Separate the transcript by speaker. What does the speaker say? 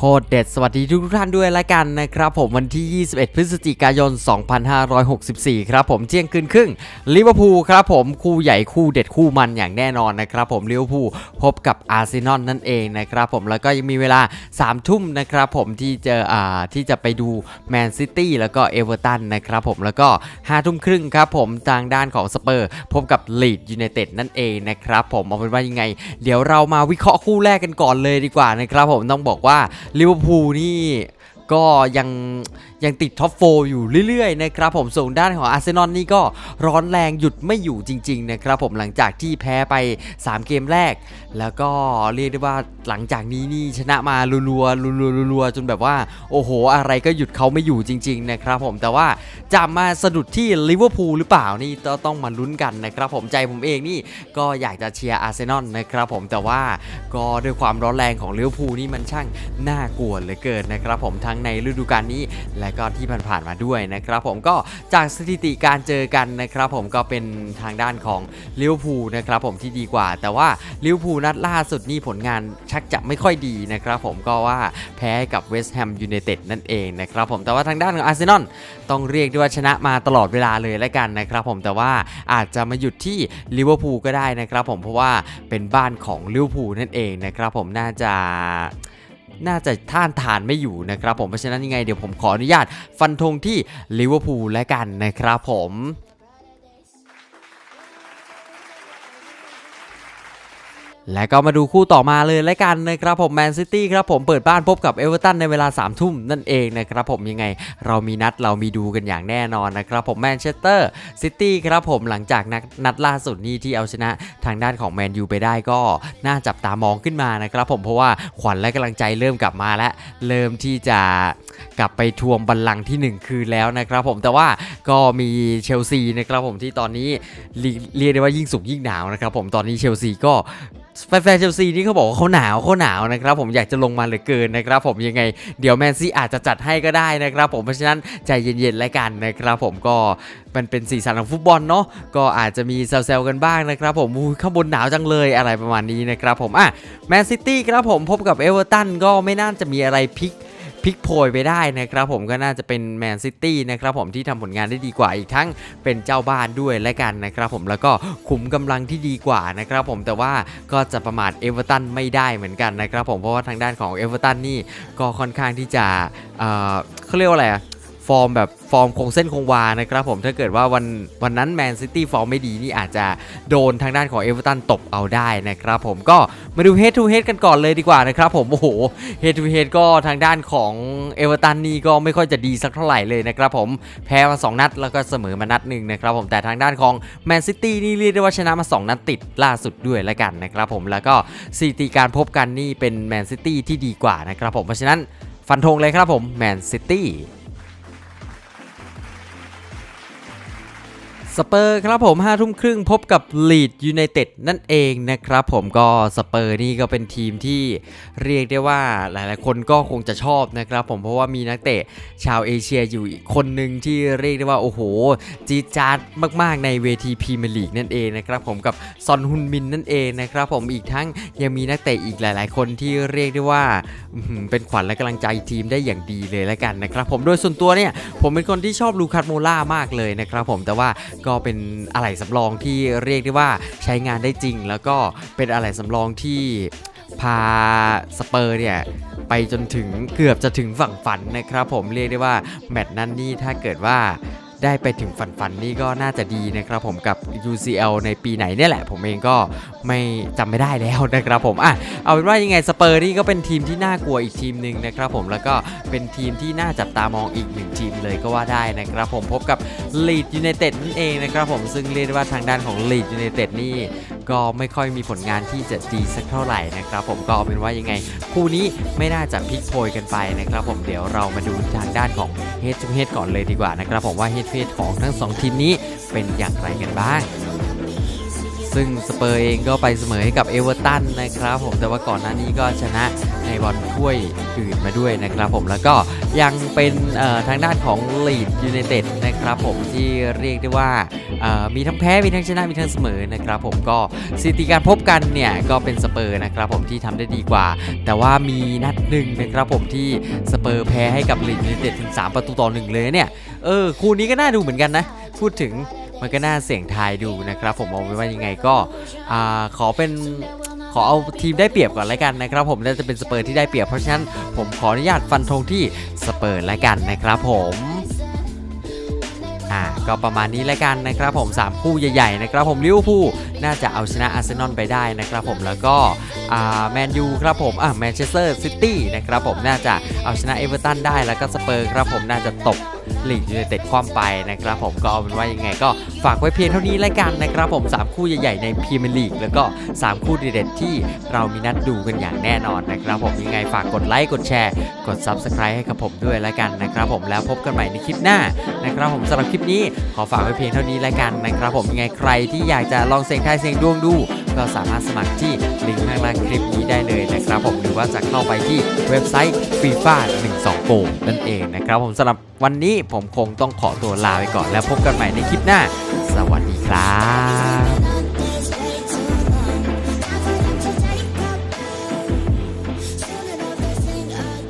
Speaker 1: โคตรเด็ดสวัสดีทุกท่านด้วยละกันนะครับผมวันที่ 21 พฤศจิกายน 2564 ครับผมเที่ยงคืนครึ่งลิเวอร์พูลครับผมคู่ใหญ่คู่เด็ดคู่มันอย่างแน่นอนนะครับผมลิเวอร์พูลพบกับอาร์เซนอลนั่นเองนะครับผมแล้วก็ยังมีเวลา 3 ทุ่มนะครับผมที่จะอ่าที่จะไปดูแมนซิตี้แล้วก็เอเวอร์ตันนะครับผมแล้วก็5ทุ่มครึ่งครับผมทางด้านของสเปอร์พบกับลีดยูไนเต็ดนั่นเองนะครับผมเอาเป็นว่ายังไง เดี๋ยวเรามาวิเคราะห์คู่แรกกันก่อนเลยดีกว่านะครับผมต้องบอกว่าลิเวอร์พูลนี่ ก็ยังยังติดท็อปโฟอยู่เรื่อยๆนะครับผมส่วนด้านของอาร์เซนอลนี่ก็ร้อนแรงหยุดไม่อยู่จริงๆนะครับผมหลังจากที่แพ้ไป 3 เกมแรก แล้วก็เรียกได้ว่าหลังจากนี้นี่ชนะมารัวๆรัวๆรัวจนแบบว่า โอ้โห อะไรก็หยุดเขาไม่อยู่จริง ๆ นะครับผมแต่ว่าจะมาสะดุดที่ลิเวอร์พูลหรือเปล่านี่ต้องต้องมาลุ้นกันนะครับผมใจผมเองนี่ก็อยากจะเชียร์อาร์เซนอลนะครับผมแต่ว่าก็ด้วยความร้อนแรงของลิเวอร์พูลนี่มันช่างน่ากลัวเหลือเกินนะครับผมทั้งในฤดูกาลนี้ และก็ที่ผ่านๆมาด้วยนะครับ ผมก็จากสถิติการเจอกันนะครับผมก็เป็นทางด้านของลิเวอร์พูลนะครับผมที่ดีกว่า แต่ว่าลิเวอร์พูลนัดล่าสุดนี่ผลงานชักจะไม่ค่อยดีนะครับผมก็ว่าแพ้กับเวสต์แฮมยูไนเต็ดนั่นเองนะครับผมแต่ว่าทางด้านของอาร์เซนอลต้องเรียกได้ว่าชนะมาตลอดเวลาเลยแล้วกันนะครับผมแต่ว่าอาจจะมาหยุดที่ลิเวอร์พูลก็ได้นะครับผมเพราะว่าเป็นบ้านของลิเวอร์พูลนั่นเองนะครับผมน่าจะ น่าจะท่านทานไม่อยู่นะครับผมเพราะฉะนั้นยังไงเดี๋ยวผมขออนุญาตฟันธงที่ลิเวอร์พูลแล้วกันนะครับผม และก็มาดูคู่ต่อมาเลยแล้วกันนะครับผมแมนซิตี้ครับผมเปิดบ้านพบกับเอเวอร์ตันในเวลา3ามทุ่มนั่นเองนะครับผมยังไงเรามีนัดเรามีดูกันอย่างแน่นอนนะครับผมแมนเชสเตอร์ซิตี้ครับผมหลังจากนัดนัดล่าสุดนี้ที่เอาชนะทางด้านของแมนยูไปได้ก็น่าจับตามองขึ้นมานะครับผมเพราะว่าขวัญและกำลังใจเริ่มกลับมาแล้วเริ่มที่จะกลับไปทวงบัลลังก์ที่ 1 คืนแล้วนะครับผมแต่ว่าก็มีเชลซีนะครับผมที่ตอนนี้เรียเรียกได้ว่ายิ่งสุกยิ่งหนาวนะครับผมตอนนี้เชลซีก็แฟนเชลซีนี่เขาบอกว่าเขาหนาวเขาหนาวนะครับผมอยากจะลงมาเหลือเกินนะครับผมยังไงเดี๋ยวแมนซีอาจจะจัดให้ก็ได้นะครับผมเพราะฉะนั้นใจเย็นๆแล้วกันนะครับผมก็มันเป็นสีสันของฟุตบอลเนาะก็อาจจะมีแซวๆกันบ้างนะครับผมข้างบนหนาวจังเลยอะไรประมาณนี้นะครับผมอะแมนซิตี้ครับผมพบกับเอเวอร์ตันก็ไม่น่าจะมีอะไรพลิก พลิกโพยไปได้นะครับผมก็น่าจะเป็นแมนซิตี้นะครับผมที่ทำผลงานได้ดีกว่าอีกทั้งเป็นเจ้าบ้านด้วยและกันนะครับผมแล้วก็ขุมกำลังที่ดีกว่านะครับผมแต่ว่าก็จะประมาทเอเวอร์ตันไม่ได้เหมือนกันนะครับผมเพราะว่าทางด้านของเอเวอร์ตันนี่ก็ค่อนข้างที่จะเอ่อเขาเรียกว่าอะไรอะ ฟอร์มแบบฟอร์มคงเส้นคงวานะครับผมถ้าเกิดว่าวันวันนั้นแมนซิตี้ฟอร์มไม่ดีนี่อาจจะโดนทางด้านของเอเวอร์ตันตบเอาได้นะครับผมก็มาดู head to head กันก่อนเลยดีกว่านะครับผมโอ้โห head to head ก็ทางด้านของเอเวอร์ตันนี่ก็ไม่ค่อยจะดีสักเท่าไหร่เลยนะครับผมแพ้มา 2 นัดแล้วก็เสมอมานัดหนึ่งนะครับผมแต่ทางด้านของแมนซิตี้นี่เรียกได้ว่าชนะมา 2 นัดติดล่าสุดด้วยล้วกันนะครับผมแล้วก็สถิติการพบกันนี่เป็นแมนซิตี้ที่ดีกว่านะครับผมเพราะฉะนั้นฟันธงเลยครับผมแมนซิตี้ สเปอร์ครับผม5ทุ่มครึ่งพบกับลีดยูไนเต็ดนั่นเองนะครับผมก็สเปอร์นี่ก็เป็นทีมที่เรียกได้ว่าหลายๆ คนก็คงจะชอบนะครับผมเพราะว่ามีนักเตะชาวเอเชียอยู่อีกคนหนึ่งที่เรียกได้ว่า โอ้โห จีดจาดมากๆ ในเวทีพรีเมียร์ลีกนั่นเองนะครับผมกับซอนฮุนมินนั่นเองนะครับผมอีกทั้งยังมีนักเตะอีกหลาย ๆ คนที่เรียกได้ว่าเป็นขวัญและกำลังใจทีมได้อย่างดีเลยแล้วกันนะครับผมโดยส่วนตัวเนี่ยผมเป็นคนที่ชอบลูคัสโมล่ามากเลยนะครับผมแต่ว่าก็เป็นอะไหล่สำรองที่เรียกได้ว่าใช้งานได้จริง แล้วก็เป็นอะไหล่สำรองที่พาสเปอร์เนี่ยไปจนถึงเกือบจะถึงฝั่งฝันนะครับผมเรียกได้ว่าแมตช์นั้นนี่ถ้าเกิดว่า ได้ไปถึงฝันฝันๆนี่ก็น่าจะดีนะครับผมกับ UCL ในปีไหนเนี่ยแหละ ผมเองก็ไม่จำไม่ได้แล้วนะครับผมอะเอาเป็นว่ายังไงสเปอร์นี่ก็เป็นทีมที่น่ากลัวอีกทีมหนึ่งนะครับผมแล้วก็เป็นทีมที่น่าจับตามองอีกหนึ่งทีมเลยก็ว่าได้นะครับผมพบกับลีดยูไนเต็ดนั่นเองนะครับผมซึ่งเรียกว่าทางด้านของลีดยูไนเต็ดนี่ ก็ไม่ค่อยมีผลงานที่จะดีสักเท่าไหร่นะครับ ผมก็เอาเป็นว่ายังไง คู่นี้ไม่น่าจะพลิกโพยกันไปนะครับ ผมเดี๋ยวเรามาดูทางด้านของ Head to Head ก่อนเลยดีกว่านะครับ ผมว่า Head to Head ของทั้ง 2 ทีมนี้เป็นอย่างไรกันบ้างซึ่งสเปอร์เองก็ไปเสมอให้กับเอเวอร์ตันนะครับผมแต่ว่าก่อนหน้านี้ก็ชนะในบอลถ้วยอื่นมาด้วยนะครับผมแล้วก็ยังเป็นทางด้านของลีดยูไนเต็ด นะครับผมที่เรียกได้ว่ามีทั้งแพ้มีทั้งชนะมีทั้งเสมอนะครับผมก็สถิติการพบกันเนี่ยก็เป็นสเปอร์นะครับผมที่ทำได้ดีกว่า แต่ว่ามีนัดหนึ่งนะครับผมที่สเปอร์แพ้ให้กับลีดยูไนเต็ดถึง 3 ประตูต่อหนึ่งเลยเนี่ยเออคู่นี้ก็น่าดูเหมือนกันนะ พูดถึงมันก็น่าเสี่ยงทายดูนะครับผมมองไปว่ายังไงก็ขอเป็นขอเอาทีมได้เปรียบก่อนแล้วกันนะครับผมน่าจะเป็นสเปอร์ที่ได้เปรียบเพราะฉะนั้นผมขออนุญาตฟันธงที่สเปอร์แล้วกันนะครับผม อ่าก็ประมาณนี้แล้วกันนะครับผม 3 คู่ใหญ่ๆนะครับผมลิเวอร์พูลน่าจะเอาชนะอาร์เซนอลไปได้นะครับผมแล้วก็แมนยูครับผมอ่าแมนเชสเตอร์ซิตี้นะครับผมน่าจะเอาชนะเอเวอร์ตันได้แล้วก็สเปอร์ครับผมน่าจะตกลีกยูไนเต็ดคว่ำไปนะครับผมก็เอาเป็นว่ายังไงก็ฝากไว้เพียงเท่านี้แล้วกันนะครับผม 3 คู่ใหญ่ๆในพรีเมียร์ลีกแล้วก็ 3 คู่เด็ดๆที่เรามีนัดดูกันอย่างแน่นอนนะครับผมยังไงฝากกดไลค์กดแชร์ กด Subscribe ให้กับผมด้วยแล้วกันนะครับผมแล้วพบกันใหม่ในคลิปหน้านะครับผมสำหรับคลิปนี้ขอฝากไว้เพียงเท่านี้แล้วกันนะครับผมยังไงใครที่อยากจะลองเสียงทายเสียงดวงดู ก็สามารถสมัครที่ลิงก์ข้างล่างคลิปนี้ได้เลยนะครับผมหรือว่าจะเข้าไปที่เว็บไซต์ FIFA 12 Go นั่นเองนะครับผมสำหรับวันนี้ผมคงต้องขอตัวลาไปก่อนแล้วพบกันใหม่ในคลิปหน้า สวัสดีครับ